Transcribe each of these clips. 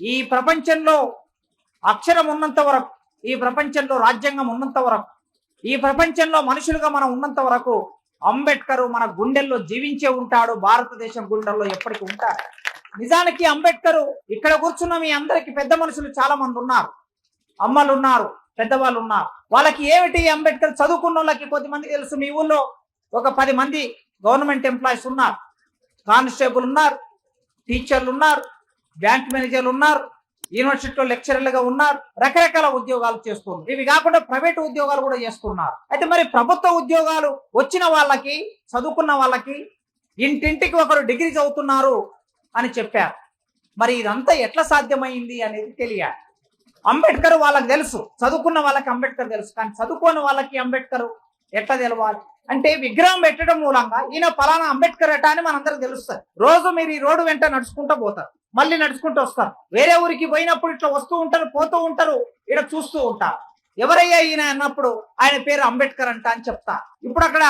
ఈ ప్రపంచంలో అక్షరం ఉన్నంత వరకు ఈ ప్రపంచంలో రాజ్యాంగం ఉన్నంత వరకు ఈ ప్రపంచంలో మనుషులుగా మనం ఉన్నంత వరకు అంబేద్కర్ మన గుండెల్లో జీవించే ఉంటాడు భారతదేశం గుండెల్లో ఎప్పటికీ ఉంటాడు. నిజానికి అంబేద్కర్ ఇక్కడ కూర్చున్న మీ అందరికి పెద్ద మనుషులు చాలా మంది ఉన్నారు. అమ్మలు ఉన్నారు పెద్దవాళ్ళు ఉన్నారు. వాళ్ళకి ఏమిటి అంబేద్కర్ చదువుకున్న వాళ్ళకి కొద్దిమంది తెలుసు. మీ ఊళ్ళో ఒక పది మంది గవర్నమెంట్ ఎంప్లాయీస్ ఉన్నారు. కానిస్టేబుల్ ఉన్నారు టీచర్లు ఉన్నారు బ్యాంక్ మేనేజర్లు ఉన్నారు యూనివర్సిటీలో లెక్చరర్లుగా ఉన్నారు రకరకాల ఉద్యోగాలు చేస్తున్నారు. ఇవి కాకుండా ప్రైవేట్ ఉద్యోగాలు కూడా చేస్తున్నారు. అయితే మరి ప్రభుత్వ ఉద్యోగాలు వచ్చిన వాళ్ళకి చదువుకున్న వాళ్ళకి ఇంటింటికి ఒకరు డిగ్రీ చదువుతున్నారు అని చెప్పారు. మరి ఇదంతా ఎట్లా సాధ్యమైంది అనేది తెలియాలి. అంబేద్కర్ వాళ్ళకి తెలుసు. చదువుకున్న వాళ్ళకి అంబేద్కర్ తెలుసు. కానీ చదువుకోని వాళ్ళకి అంబేద్కర్ ఎట్లా తెలవాలి? అంటే విగ్రహం పెట్టడం మూలంగా ఈయన పలానా అంబేద్కర్ అట అని మనందరికి తెలుస్తుంది. రోజు మీరు ఈ రోడ్డు వెంట నడుచుకుంటూ పోతారు. మళ్ళీ నడుచుకుంటూ వస్తారు. వేరే ఊరికి పోయినప్పుడు ఇట్లా వస్తూ ఉంటారు పోతూ ఉంటారు ఇక్కడ చూస్తూ ఉంటారు. ఎవరయ్యా ఈయన అన్నప్పుడు ఆయన పేరు అంబేద్కర్ అంట అని చెప్తా. ఇప్పుడు అక్కడ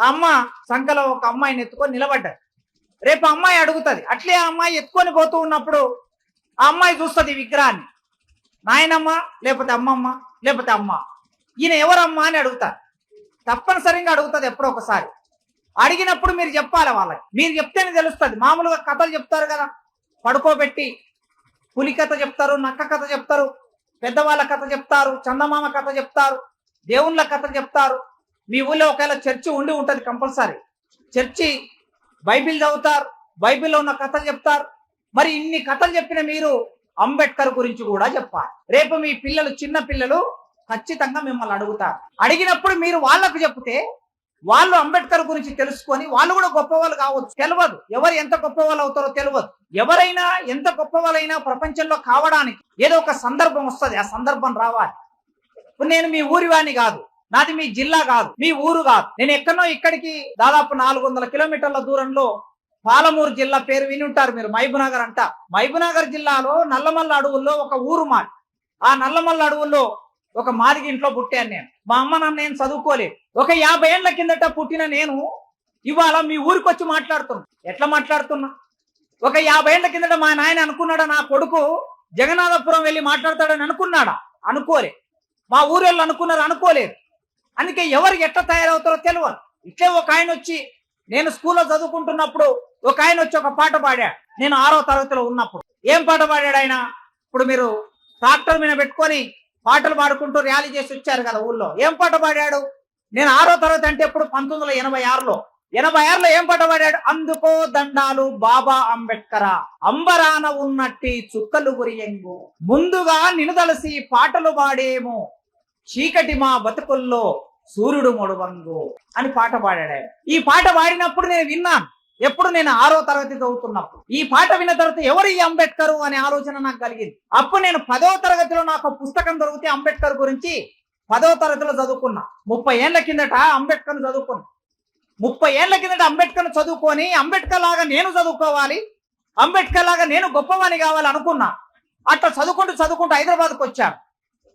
ఆ అమ్మ సంఖలో ఒక అమ్మాయిని ఎత్తుకొని నిలబడ్డారు. రేపు అమ్మాయి అడుగుతుంది అట్లే ఆ అమ్మాయి ఎత్తుకొని పోతూ ఉన్నప్పుడు ఆ అమ్మాయి చూస్తుంది ఈ విగ్రహాన్ని. నాయనమ్మ లేకపోతే అమ్మమ్మ లేకపోతే అమ్మ. ఈయన ఎవరమ్మా? అని అడుగుతారు. తప్పనిసరిగా అడుగుతుంది ఎప్పుడో ఒకసారి. అడిగినప్పుడు మీరు చెప్పాలి వాళ్ళకి. మీరు చెప్తేనే తెలుస్తుంది. మామూలుగా కథలు చెప్తారు కదా. పడుకోబెట్టి పులి కథ చెప్తారు నక్క కథ చెప్తారు పెద్దవాళ్ళ కథ చెప్తారు చందమామ కథ చెప్తారు దేవుళ్ళ కథ చెప్తారు. మీ ఊళ్ళో ఒకవేళ చర్చి ఉండి ఉంటుంది కంపల్సరీ. చర్చి బైబిల్ చదువుతారు బైబిల్లో ఉన్న కథలు చెప్తారు. మరి ఇన్ని కథలు చెప్పిన మీరు అంబేద్కర్ గురించి కూడా చెప్పాలి. రేపు మీ పిల్లలు చిన్న పిల్లలు ఖచ్చితంగా మిమ్మల్ని అడుగుతారు అడిగినప్పుడు మీరు వాళ్ళకు చెప్తే వాళ్ళు అంబేద్కర్ గురించి తెలుసుకొని వాళ్ళు కూడా గొప్పవాళ్ళు కావచ్చు తెలియదు ఎవరు ఎంత గొప్పవాళ్ళు అవుతారో తెలియదు ఎవరైనా ఎంత గొప్పవాళ్ళైనా ప్రపంచంలో కావడానికి ఏదో ఒక సందర్భం వస్తుంది. ఆ సందర్భం రావాలి. ఇప్పుడు నేను మీ ఊరివాణి కాదు. నాది మీ జిల్లా కాదు. మీ ఊరు కాదు. నేను ఎక్కడో ఇక్కడికి దాదాపు నాలుగు వందల కిలోమీటర్ల దూరంలో పాలమూరు జిల్లా పేరు విని ఉంటారు మీరు. మహబూనగర్ అంట. మహబూనగర్ జిల్లాలో నల్లమల్ల అడవుల్లో ఒక ఊరు మాట ఆ నల్లమల్ల అడవుల్లో ఒక మాదిగి ఇంట్లో పుట్టాను నేను. మా అమ్మ నాన్న నేను చదువుకోలేదు. ఒక యాభై ఏళ్ళ కిందట పుట్టిన నేను ఇవాళ మీ ఊరికి వచ్చి మాట్లాడుతున్నా. ఎట్లా మాట్లాడుతున్నా? ఒక యాభై ఏళ్ళ కిందట మా నాయన అనుకున్నాడా నా కొడుకు జగన్నాథపురం వెళ్ళి మాట్లాడతాడని అనుకున్నాడా? అనుకోలే. మా ఊరు వెళ్ళి అనుకున్నారు అనుకోలేదు. అందుకే ఎవరు ఎట్లా తయారవుతారో తెలియదు ఇట్లే ఒక ఆయన వచ్చి నేను స్కూల్లో చదువుకుంటున్నప్పుడు ఒక ఆయన వచ్చి ఒక పాట పాడాడు. నేను ఆరో తరగతిలో ఉన్నప్పుడు. ఏం పాట పాడాడు ఆయన? ఇప్పుడు మీరు ట్రాక్టర్ మీద పెట్టుకొని పాటలు పాడుకుంటూ ర్యాలీ చేసి వచ్చారు కదా ఊళ్ళో. ఏం పాట పాడాడు? నేను ఆరో తరగతి అంటే ఎప్పుడు పంతొమ్మిది వందల ఎనభై ఆరులో. ఎనభై ఆరులో ఏం పాట పాడాడు? అందుకో దండాలు బాబా అంబేద్కర అంబరాన ఉన్నట్టి చుక్కలు గురియంగు. ముందుగా నినుదలసి పాటలు పాడేము. చీకటి మా బతుకుల్లో సూర్యుడు మొడువంగు అని పాట పాడాడు ఈ పాట పాడినప్పుడు నేను విన్నాను. ఎప్పుడు నేను ఆరో తరగతి చదువుతున్నప్పుడు. ఈ పాట విన్న తర్వాత ఎవరు ఈ అంబేద్కర్ అనే ఆలోచన నాకు కలిగింది. అప్పుడు నేను పదో తరగతిలో నాకు పుస్తకం దొరికితే అంబేద్కర్ గురించి పదో తరగతిలో చదువుకున్నా. ముప్పై ఏళ్ళ కిందట అంబేద్కర్ చదువుకున్నా. ముప్పై ఏళ్ళ కిందట అంబేద్కర్ చదువుకొని అంబేద్కర్ లాగా నేను చదువుకోవాలి అంబేద్కర్ లాగా నేను గొప్పవాణి కావాలి అనుకున్నా. అట్లా చదువుకుంటూ చదువుకుంటూ హైదరాబాద్కి వచ్చాను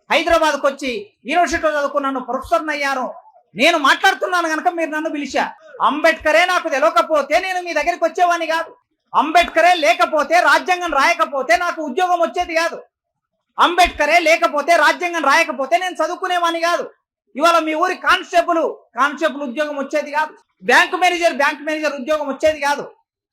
హైదరాబాద్కి వచ్చి యూనివర్సిటీలో చదువుకున్నాను ప్రొఫెసర్ని అయ్యాను. నేను మాట్లాడుతున్నాను కనుక మీరు నన్ను పిలిచా. అంబేద్కరే నాకు తెలియకపోతే నేను మీ దగ్గరికి వచ్చేవాడిని కాదు. అంబేద్కరే లేకపోతే రాజ్యాంగం రాయకపోతే నాకు ఉద్యోగం వచ్చేది కాదు. అంబేద్కరే లేకపోతే రాజ్యాంగం రాయకపోతే నేను చదువుకునేవాడిని కాదు. ఇవాళ మీ ఊరి కానిస్టేబుల్ కానిస్టేబుల్ ఉద్యోగం వచ్చేది కాదు. బ్యాంక్ మేనేజర్ బ్యాంక్ మేనేజర్ ఉద్యోగం వచ్చేది కాదు.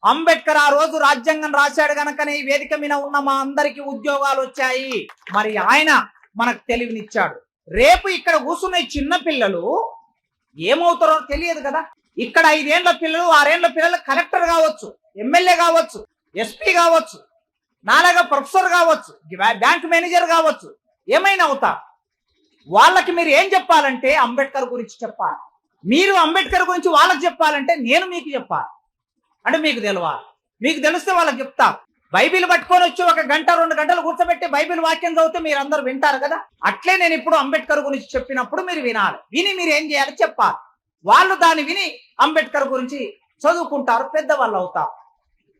అంబేద్కర్ ఆ రోజు రాజ్యాంగం రాశాడు గనకనే ఈ వేదిక మీద ఉన్న మా అందరికి ఉద్యోగాలు వచ్చాయి. మరి ఆయన మనకు తెలివినిచ్చాడు. రేపు ఇక్కడ కూర్చున్న చిన్నపిల్లలు ఏమవుతారో తెలియదు కదా. ఇక్కడ ఐదేండ్ల పిల్లలు ఆరేండ్ల పిల్లలు కలెక్టర్ కావచ్చు ఎమ్మెల్యే కావచ్చు ఎస్పీ కావచ్చు నాలాగా ప్రొఫెసర్ కావచ్చు బ్యాంక్ మేనేజర్ కావచ్చు. ఏమైనా అవుతా? వాళ్ళకి మీరు ఏం చెప్పాలంటే అంబేద్కర్ గురించి చెప్పాలి. మీరు అంబేద్కర్ గురించి వాళ్ళకి చెప్పాలంటే నేను మీకు చెప్పాలి. అంటే మీకు తెలవాలి. మీకు తెలిస్తే వాళ్ళకి చెప్తా. బైబిల్ పట్టుకొని వచ్చి ఒక గంట రెండు గంటలు కూర్చోబెట్టి బైబిల్ వాక్యం చదివితే మీరు అందరు వింటారు కదా? అట్లే నేను ఇప్పుడు అంబేద్కర్ గురించి చెప్పినప్పుడు మీరు వినాలి. విని మీరు ఏం చేయాలి? చెప్పాలి. వాళ్ళు దాన్ని విని అంబేద్కర్ గురించి చదువుకుంటారు పెద్దవాళ్ళు అవుతారు.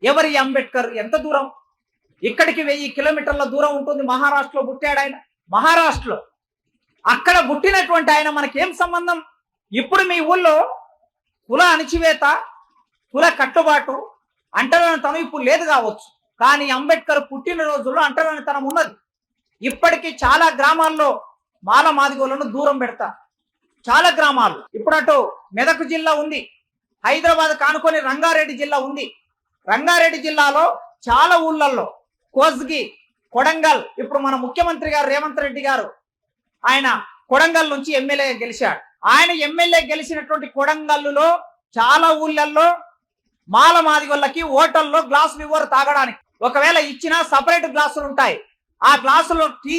ఎవరి అంబేద్కర్ ఎంత దూరం? ఇక్కడికి వెయ్యి కిలోమీటర్ల దూరం ఉంటుంది మహారాష్ట్రలో పుట్టాడు ఆయన. మహారాష్ట్రలో. అక్కడ పుట్టినటువంటి ఆయన మనకేం సంబంధం? ఇప్పుడు మీ ఊళ్ళో కుల అణిచివేత కుల కట్టుబాటు అంటలను ఇప్పుడు లేదు కావచ్చు. కానీ అంబేద్కర్ పుట్టిన పుట్టినరోజుల్లో అంటరానితనం ఉన్నది. ఇప్పటికీ చాలా గ్రామాల్లో మాల మాదిగోలను దూరం పెడతా చాలా గ్రామాలు. ఇప్పుడు అటు మెదక్ జిల్లా ఉంది. హైదరాబాద్ కానుకొని రంగారెడ్డి జిల్లా ఉంది. రంగారెడ్డి జిల్లాలో చాలా ఊళ్ళల్లో కోస్గి కొడంగల్ ఇప్పుడు మన ముఖ్యమంత్రి గారు రేవంత్ రెడ్డి గారు ఆయన కొడంగల్ నుంచి ఎమ్మెల్యే గెలిచాడు. ఆయన ఎమ్మెల్యే గెలిచినటువంటి కొడంగల్లులో చాలా ఊళ్ళల్లో మాల మాదిగొల్లకి హోటల్లో గ్లాసులు ఇవ్వరు తాగడానికి. ఒకవేళ ఇచ్చినా సపరేట్ గ్లాసులు ఉంటాయి. ఆ గ్లాసులో టీ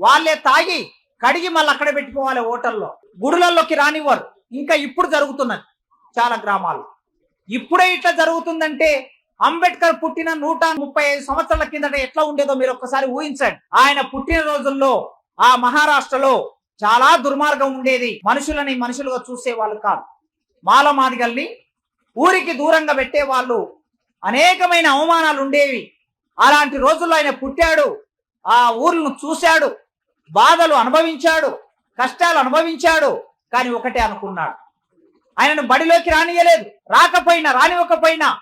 వాళ్ళే తాగి కడిగి మళ్ళీ అక్కడ పెట్టుకోవాలి హోటల్లో. గుడులలోకి రానివ్వరు. ఇంకా ఇప్పుడు జరుగుతున్నది చాలా గ్రామాలు. ఇప్పుడే ఇట్లా జరుగుతుందంటే అంబేద్కర్ పుట్టిన నూట ముప్పై ఐదు సంవత్సరాల కిందట ఎట్లా ఉండేదో మీరు ఒక్కసారి ఊహించండి. ఆయన పుట్టిన రోజుల్లో ఆ మహారాష్ట్రలో చాలా దుర్మార్గం ఉండేది. మనుషులని మనుషులుగా చూసే వాళ్ళు కాదు. మాల మాదిగల్ని ఊరికి దూరంగా పెట్టే వాళ్ళు అనేకమైన అవమానాలు ఉండేవి. అలాంటి రోజుల్లో ఆయన పుట్టాడు. ఆ ఊర్లను చూశాడు. బాధలు అనుభవించాడు కష్టాలు అనుభవించాడు కానీ ఒకటే అనుకున్నాడు. ఆయనను బడిలోకి రానియలేదు రాకపోయినా రానివ్వకపోయినా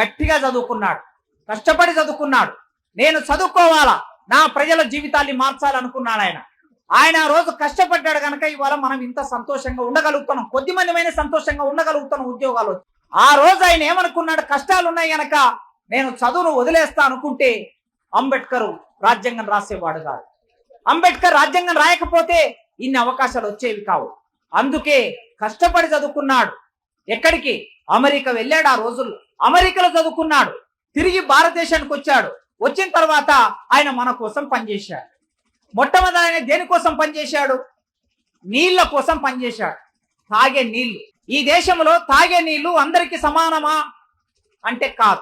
గట్టిగా చదువుకున్నాడు కష్టపడి చదువుకున్నాడు. నేను చదువుకోవాలా? నా ప్రజల జీవితాన్ని మార్చాలనుకున్నాడు ఆయన. ఆయన ఆ రోజు కష్టపడ్డాడు కనుక ఇవాళ మనం ఇంత సంతోషంగా ఉండగలుగుతున్నాం కొద్ది మందిమైన సంతోషంగా ఉండగలుగుతున్నాం ఉద్యోగాలు వచ్చి. ఆ రోజు ఆయన ఏమనుకున్నాడు? కష్టాలు ఉన్నాయి గనక నేను చదువును వదిలేస్తా అనుకుంటే అంబేద్కర్ రాజ్యాంగం రాసేవాడు కాదు. అంబేద్కర్ రాజ్యాంగం రాయకపోతే ఇన్ని అవకాశాలు వచ్చేవి కావు. అందుకే కష్టపడి చదువుకున్నాడు. ఎక్కడికి? అమెరికా వెళ్ళాడు ఆ రోజుల్లో. అమెరికాలో చదువుకున్నాడు. తిరిగి భారతదేశానికి వచ్చాడు. వచ్చిన తర్వాత ఆయన మన కోసం పనిచేశాడు. మొట్టమొదటి ఆయన దేనికోసం పనిచేశాడు? నీళ్ళ కోసం పనిచేశాడు. తాగే నీళ్ళు ఈ దేశంలో తాగే నీళ్ళు అందరికీ సమానమా? అంటే కాదు.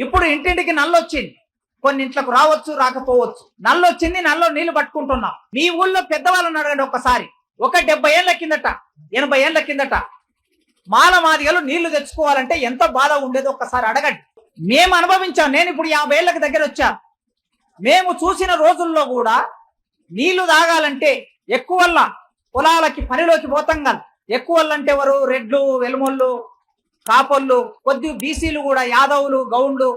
ఇప్పుడు ఇంటింటికి నల్లొచ్చింది. కొన్ని ఇంట్లకు రావచ్చు రాకపోవచ్చు. నల్లొచ్చింది నల్లో నీళ్ళు పట్టుకుంటున్నాం. మీ ఊళ్ళో పెద్దవాళ్ళని అడగండి ఒకసారి. ఒక డెబ్బై ఏళ్ళ కిందట ఎనభై ఏళ్ళ కిందట మాల మాదిగలు నీళ్ళు తెచ్చుకోవాలంటే ఎంత బాధ ఉండేదో ఒక్కసారి అడగండి. మేము అనుభవించాం నేను ఇప్పుడు యాభై ఏళ్ళకి దగ్గర వచ్చా. మేము చూసిన రోజుల్లో కూడా నీళ్ళు తాగాలంటే ఎక్కువల్ల పొలాలకి పనిలోకి పోతాం ఎక్కువల్లంటే ఎక్కువల్ల అంటే ఎవరు? రెడ్లు వెలుమొళ్ళు కాపొళ్ళు కొద్ది బీసీలు కూడా యాదవులు గౌండ్లు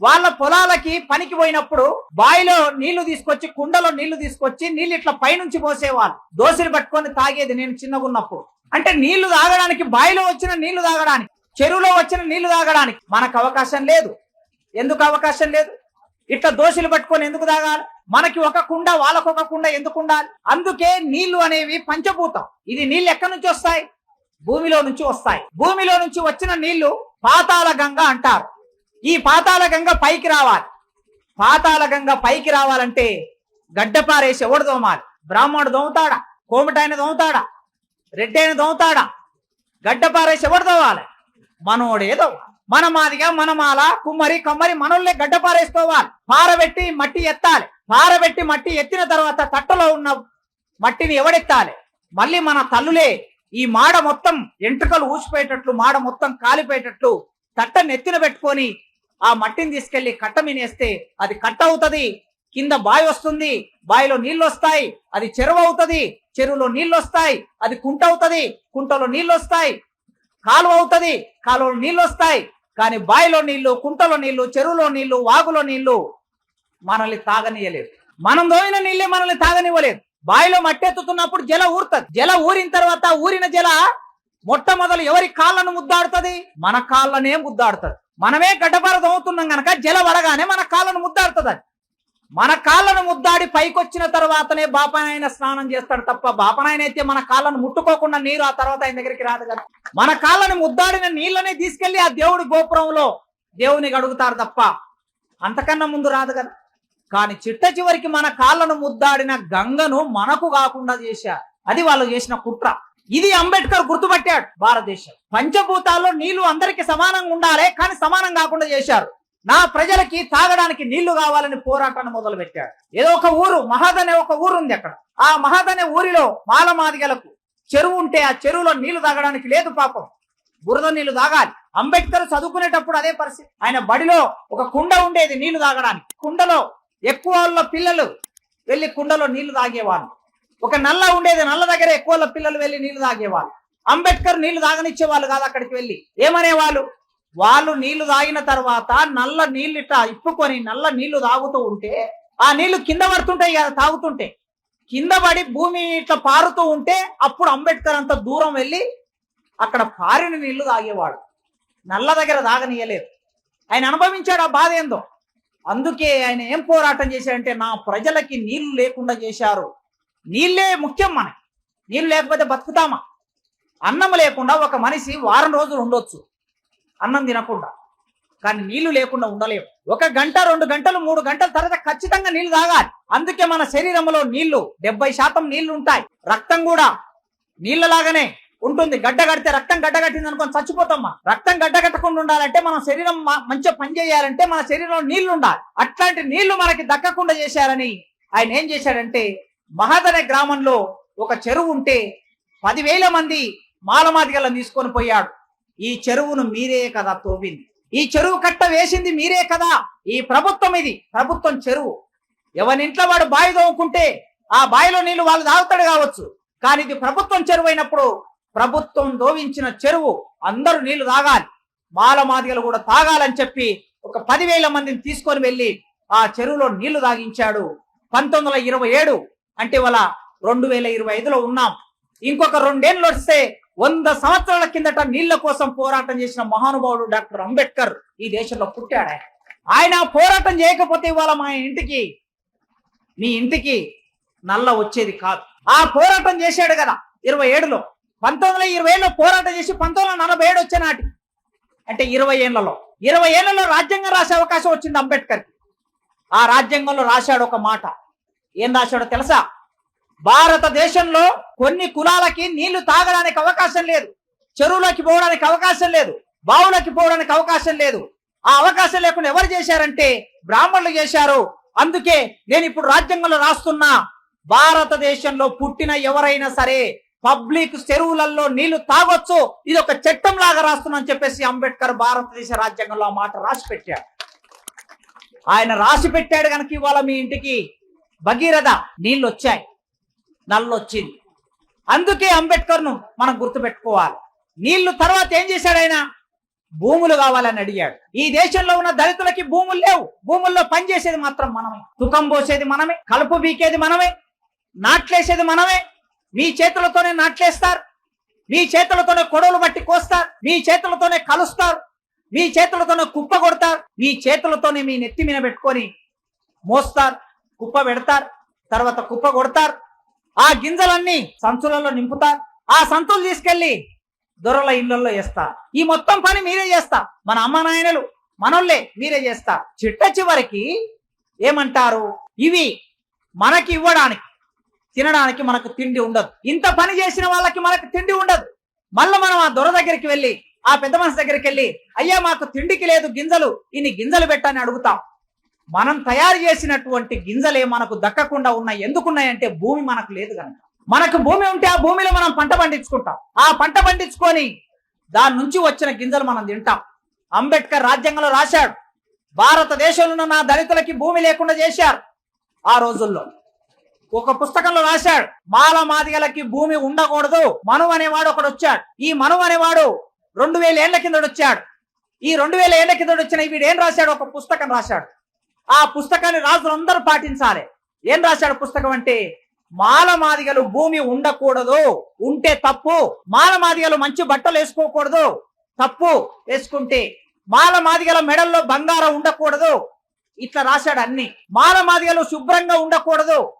వాళ్ళ పొలాలకి పనికి పోయినప్పుడు బావిలో నీళ్ళు తీసుకొచ్చి కుండలో నీళ్ళు తీసుకొచ్చి నీళ్ళు ఇట్లా పైనుంచి పోసేవాళ్ళు. దోశలు పట్టుకొని తాగేది నేను చిన్నగా ఉన్నప్పుడు అంటే నీళ్ళు తాగడానికి బావిలో వచ్చిన నీళ్ళు తాగడానికి చెరువులో వచ్చిన నీళ్ళు తాగడానికి మనకు అవకాశం లేదు. ఎందుకు అవకాశం లేదు? ఇట్లా దోశలు పట్టుకొని ఎందుకు తాగాలి? మనకి ఒక కుండ వాళ్ళకు ఒక కుండ ఎందుకు ఉండాలి? అందుకే నీళ్ళు అనేవి పంచభూతం. ఇది నీళ్ళు ఎక్కడి నుంచి వస్తాయి? భూమిలో నుంచి వస్తాయి. భూమిలో నుంచి వచ్చిన నీళ్ళు పాతాళ గంగ అంటారు. ఈ పాతాళ గంగ పైకి రావాలి. పాతాళ గంగ పైకి రావాలంటే గడ్డపారేసి ఎవడు దోమాలి? బ్రాహ్మణుడు దోముతాడా? కోమటాయన దోముతాడా? రెడ్డైన దోముతాడా? గడ్డపారేసి ఎవడు దోవాలి మనోడే దోవాలి మన కుమ్మరి కమ్మరి మనోళ్ళే గడ్డపారేసుకోవాలి. పారబెట్టి మట్టి ఎత్తాలి. పారబెట్టి మట్టి ఎత్తిన తర్వాత తట్టలో ఉన్న మట్టిని ఎవడెత్తాలి? మళ్ళీ మన తల్లులే ఈ మాడ మొత్తం ఎంట్రుకలు ఊసిపోయేటట్లు మాడ మొత్తం కాలిపోయేటట్లు తట్టని ఎత్తిన పెట్టుకొని ఆ మట్టిని తీసుకెళ్ళి కట్ట మీనేస్తే అది కట్ట అవుతది. కింద బావి వస్తుంది. బావిలో నీళ్ళు వస్తాయి. అది చెరువు అవుతది. చెరువులో నీళ్ళు వస్తాయి. అది కుంట అవుతది. కుంటలో నీళ్ళు వస్తాయి. కాలువ అవుతది. కాలువలో నీళ్ళు వస్తాయి. కానీ బావిలో నీళ్ళు కుంటలో నీళ్ళు చెరువులో నీళ్ళు వాగులో నీళ్ళు మనల్ని తాగనియలేదు. మనం దోయిన నీళ్ళే మనల్ని తాగనివ్వలేదు. బావిలో మట్టెత్తుతున్నప్పుడు జల ఊరుతుంది. జల ఊరిన తర్వాత ఊరిన జల మొట్టమొదలు ఎవరి కాళ్ళను ముద్దాడుతుంది? మన కాళ్ళనే ముద్దాడుతుంది. మనమే గడ్డపార అవుతున్నాం గనక జల వడగానే మన కాళ్ళను ముద్దాడుతుంది అది. మన కాళ్ళను ముద్దాడి పైకొచ్చిన తర్వాతనే బాపనాయన స్నానం చేస్తాడు తప్ప బాపనాయన అయితే మన కాళ్ళను ముట్టుకోకుండా నీరు ఆ తర్వాత ఆయన దగ్గరికి రాదు కదా. మన కాళ్ళను ముద్దాడిన నీళ్ళనే తీసుకెళ్ళి ఆ దేవుడి గోపురంలో దేవుని గడుగుతారు తప్ప అంతకన్నా ముందు రాదు కదా. కానీ చిట్ట చివరికి మన కాళ్ళను ముద్దాడిన గంగను మనకు కాకుండా చేశారు అది వాళ్ళు చేసిన కుట్ర. ఇది అంబేద్కర్ గుర్తుపట్టాడు భారతదేశం. పంచభూతాల్లో నీళ్ళు అందరికి సమానంగా ఉండాలి కానీ సమానం కాకుండా చేశారు. నా ప్రజలకి తాగడానికి నీళ్ళు కావాలని పోరాటాన్ని మొదలు పెట్టాడు ఏదో ఒక ఊరు మహద్ అనే ఒక ఊరు ఉంది అక్కడ. ఆ మహద్ అనే ఊరిలో మాలమాదిగలకు చెరువు ఉంటే ఆ చెరువులో నీళ్ళు తాగడానికి లేదు పాపం. బురద నీళ్ళు తాగాలి. అంబేద్కర్ చదువుకునేటప్పుడు అదే పరిస్థితి. ఆయన బడిలో ఒక కుండ ఉండేది నీళ్ళు తాగడానికి. కుండలో ఎక్కువ పిల్లలు వెళ్ళి కుండలో నీళ్ళు తాగేవాళ్ళు. ఒక నల్ల ఉండేది నల్ల దగ్గర ఎక్కువ పిల్లలు వెళ్ళి నీళ్ళు తాగేవాళ్ళు. అంబేద్కర్ నీళ్ళు తాగనిచ్చేవాళ్ళు కాదు అక్కడికి వెళ్ళి. ఏమనేవాళ్ళు? వాళ్ళు నీళ్ళు తాగిన తర్వాత నల్ల నీళ్ళు ఇట్లా ఇప్పుకొని నల్ల నీళ్ళు తాగుతూ ఉంటే ఆ నీళ్ళు కింద పడుతుంటాయి కదా తాగుతుంటే. కింద పడి భూమి ఇట్లా పారుతూ ఉంటే అప్పుడు అంబేద్కర్ అంత దూరం వెళ్ళి అక్కడ పారిన నీళ్ళు తాగేవాడు. నల్ల దగ్గర తాగనీయలేదు. ఆయన అనుభవించాడు ఆ బాధ ఏందో. అందుకే ఆయన ఏం పోరాటం చేశాడంటే నా ప్రజలకి నీళ్ళు లేకుండా చేశారు. నీళ్ళే ముఖ్యం మనకి. నీళ్ళు లేకపోతే బతుకుతామా? అన్నం లేకుండా ఒక మనిషి వారం రోజులు ఉండొచ్చు. అన్నం తినకుండా. కానీ నీళ్ళు లేకుండా ఉండలేము. ఒక గంట రెండు గంటలు మూడు గంటల తర్వాత ఖచ్చితంగా నీళ్ళు తాగాలి. అందుకే మన శరీరంలో నీళ్ళు డెబ్బై శాతం నీళ్ళు ఉంటాయి. రక్తం కూడా నీళ్ళలాగానే ఉంటుంది. గడ్డ కడితే రక్తం గడ్డ కట్టింది అనుకొని చచ్చిపోతామా? రక్తం గడ్డ కట్టకుండా ఉండాలంటే మన శరీరం మంచిగా పని చేయాలంటే మన శరీరంలో నీళ్ళు ఉండాలి. అట్లాంటి నీళ్ళు మనకి దక్కకుండా చేశారని ఆయన ఏం చేశాడంటే మహద్ అనే గ్రామంలో ఒక చెరువు ఉంటే పదివేల మంది మాలమాదిగలను తీసుకొని పోయాడు. ఈ చెరువును మీరే కదా తోవింది. ఈ చెరువు కట్ట వేసింది మీరే కదా. ఈ ప్రభుత్వం ఇది. ప్రభుత్వం చెరువు. ఎవరింట్లో వాడు బావి తోముకుంటే ఆ బావిలో నీళ్ళు వాళ్ళు తాగుతాడు కావచ్చు. కానీ ఇది ప్రభుత్వం చెరువు అయినప్పుడు ప్రభుత్వం దోవించిన చెరువు. అందరూ నీళ్ళు తాగాలి. మాలమాదిగలు కూడా తాగాలని చెప్పి ఒక పదివేల మందిని తీసుకొని వెళ్ళి ఆ చెరువులో నీళ్ళు తాగించాడు. పంతొమ్మిది వందల ఇరవై ఏడు అంటే వాళ్ళ రెండు వేల ఇరవై ఐదులో ఉన్నాం. ఇంకొక రెండేళ్ళు వస్తే వంద సంవత్సరాల కిందట నీళ్ళ కోసం పోరాటం చేసిన మహానుభావుడు డాక్టర్ అంబేద్కర్ ఈ దేశంలో పుట్టాడు ఆయన. ఆయన పోరాటం చేయకపోతే ఇవాళ మా ఇంటికి మీ ఇంటికి నల్ల వచ్చేది కాదు. ఆ పోరాటం చేశాడు కదా ఇరవై ఏడులో. పంతొమ్మిది వందల ఇరవై ఏడులో పోరాటం చేసి పంతొమ్మిది వందల నలభై ఏడు వచ్చే నాటి. అంటే ఇరవై ఏళ్ళలో ఇరవై ఏళ్ళలో రాజ్యాంగం రాసే అవకాశం వచ్చింది అంబేద్కర్కి. ఆ రాజ్యాంగంలో రాశాడు ఒక మాట. ఏం రాశాడో తెలుసా? భారతదేశంలో కొన్ని కులాలకి నీళ్ళు తాగడానికి అవకాశం లేదు. చెరువులోకి పోవడానికి అవకాశం లేదు. బావులకి పోవడానికి అవకాశం లేదు. ఆ అవకాశం లేకుండా ఎవరు చేశారంటే బ్రాహ్మణులు చేశారు. అందుకే నేను ఇప్పుడు రాజ్యాంగంలో రాస్తున్నా భారతదేశంలో పుట్టిన ఎవరైనా సరే పబ్లిక్ చెరువులలో నీళ్ళు తాగొచ్చు. ఇది ఒక చట్టం లాగా రాస్తున్నా అని చెప్పేసి అంబేద్కర్ భారతదేశ రాజ్యాంగంలో ఆ మాట రాసి పెట్టాడు. ఆయన రాసి పెట్టాడు కనుక ఇవాళ మీ ఇంటికి భగీరథ నీళ్ళు వచ్చాయి నల్లొచ్చింది. అందుకే అంబేద్కర్ను మనం గుర్తుపెట్టుకోవాలి. నీళ్ళు తర్వాత ఏం చేశాడు ఆయన భూములు కావాలని అడిగాడు. ఈ దేశంలో ఉన్న దళితులకి భూములు లేవు. భూముల్లో పనిచేసేది మాత్రం మనమే. తుకం పోసేది మనమే. కలుపు బీకేది మనమే. నాట్లేసేది మనమే. మీ చేతులతోనే నాట్లేస్తారు. మీ చేతులతోనే కొడవలు బట్టి కోస్తారు. మీ చేతులతోనే కలుస్తారు. మీ చేతులతోనే కుప్ప కొడతారు. మీ చేతులతోనే మీ నెత్తి మీద పెట్టుకొని మోస్తారు. కుప్ప పెడతారు తర్వాత కుప్ప కొడతారు ఆ గింజలన్నీ సంచులలో నింపుతారు ఆ సంతులు తీసుకెళ్ళి దొరల ఇళ్ళలో వేస్తారు ఈ మొత్తం పని మీరే చేస్తా. మన అమ్మ నాయనలు మనోళ్ళే మీరే చేస్తా. చిట్ట చివరికి ఏమంటారు? ఇవి మనకి ఇవ్వడానికి తినడానికి మనకు తిండి ఉండదు. ఇంత పని చేసిన వాళ్ళకి మనకు తిండి ఉండదు. మళ్ళీ మనం ఆ దొర దగ్గరికి వెళ్ళి ఆ పెద్ద మనసు దగ్గరికి వెళ్ళి అయ్యా మాకు తిండికి లేదు గింజలు ఇన్ని గింజలు పెట్టని అడుగుతాం. మనం తయారు చేసినటువంటి గింజలే మనకు దక్కకుండా ఉన్నాయి. ఎందుకున్నాయంటే భూమి మనకు లేదు కనుక. మనకు భూమి ఉంటే ఆ భూమిలో మనం పంట పండించుకుంటాం. ఆ పంట పండించుకొని దాని నుంచి వచ్చిన గింజలు మనం తింటాం. అంబేద్కర్ రాజ్యాంగంలో రాశాడు భారతదేశంలో ఉన్న నా దళితులకి భూమి లేకుండా చేశారు. ఆ రోజుల్లో ఒక పుస్తకంలో రాశాడు మాల మాదిగలకి భూమి ఉండకూడదు. మను అనేవాడు ఒకడు వచ్చాడు. ఈ మను అనేవాడు రెండు వేల ఏళ్ళ కిందడు వచ్చాడు. ఈ రెండు వేల ఏళ్ళ కిందడు వచ్చిన వీడు ఏం రాశాడు? ఒక పుస్తకం రాశాడు. ఆ పుస్తకాన్ని రాజులందరూ పాటించాలి. ఏం రాశాడు పుస్తకం అంటే మాలమాదిగలు భూమి ఉండకూడదు ఉంటే తప్పు. మాలమాదిగలు మంచి బట్టలు వేసుకోకూడదు తప్పు వేసుకుంటే. మాల మాదిగల మెడల్లో బంగారం ఉండకూడదు. ఇట్లా రాశాడు అన్ని. మాలమాదిగలు శుభ్రంగా ఉండకూడదు.